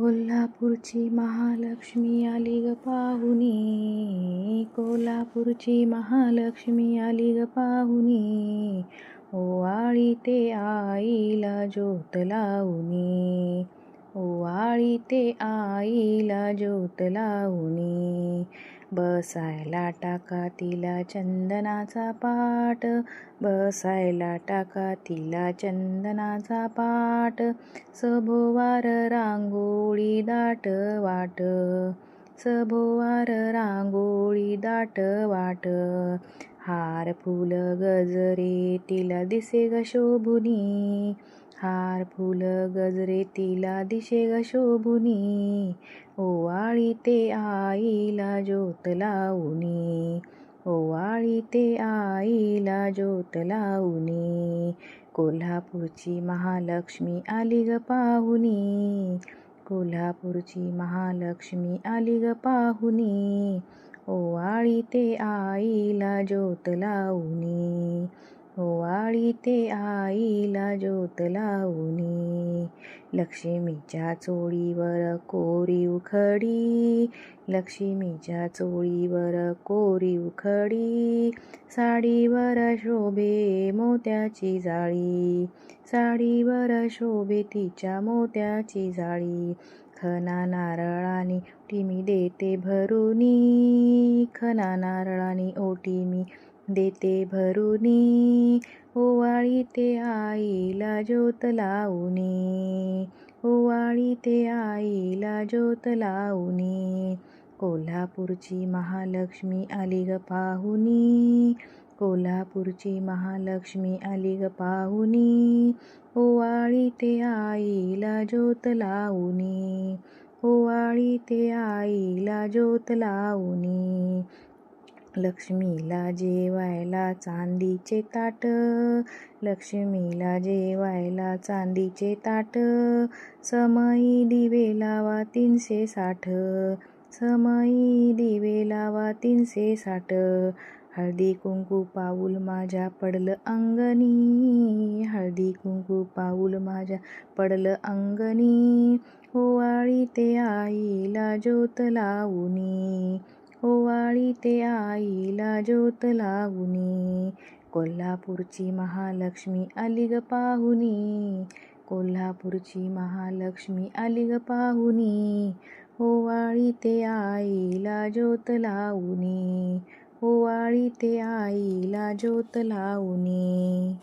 कोल्हापूरची महालक्ष्मी आली ग पाहुनी. कोल्हापूरची महालक्ष्मी आली ग पाहुनी. ओवाळी ते आईला ज्योत लावणी ओवाळी ते आईला ज्योत लावणी बसायला टाका तिला चंदनाचा पाट बसायला टाका तिला चंदनाचा पाट सभोवार रांगोळी दाट वाट. सभोवार रांगोळी दाट वाट. हार फुल गजरे तिला दिसे ग शोभुनी. हार फुल गजरे तिला दिशे ग शोभुनी. ओवाळी ते आईला ज्योत लावणी ओवाळी ते आईला ज्योत लावणी कोल्हापूरची महालक्ष्मी आली ग पाहुनी. कोल्हापूरची महालक्ष्मी आली ग पाहुनी. ओवाळी ते आईला ज्योत लावणी ओवाळी ते आईला ज्योत लावणी लक्ष्मीच्या चोळीवर कोरीव खडी लक्ष्मीच्या चोळीवर कोरीव खडी साडीवर शोभे मोत्याची जाळी. साडीवर शोभे तिच्या मोत्याची जाळी. खना नारळाने ओटी मी देते भरुनी. खना नारळाने ओटी मी देते भरुनी ओवाळी ते आईला ज्योत लावणी ओवाळी ते आईला ज्योत लावणी कोल्हापूरची महालक्ष्मी आली ग पाहुनी कोल्हापूरची महालक्ष्मी आली ग पाहुनी ओवाळी ते आईला ज्योत लावणी ओवाळी ते आईला ज्योत लावणी लक्ष्मीला जेवायला चांदीचे ताट. लक्ष्मीला जेवायला चांदीचे ताट. समई दिवे लावा तीनशे साठ. समई दिवे लावा तीनशे साठ. हळदी कुंकू पाऊल माझ्या पडलं अंगणी. हळदी कुंकू पाऊल माझ्या पडलं अंगणी. हो, ओवाळी ते आईला ज्योत लावणी ओवाळी ते आईला ज्योत लागुनी कोल्हापूरची महालक्ष्मी आली ग कोल्हापूरची महालक्ष्मी आली ग पाहुणी ओवाळी ते आईला ज्योत लावणी ओवाळी ते आईला ज्योत लावणी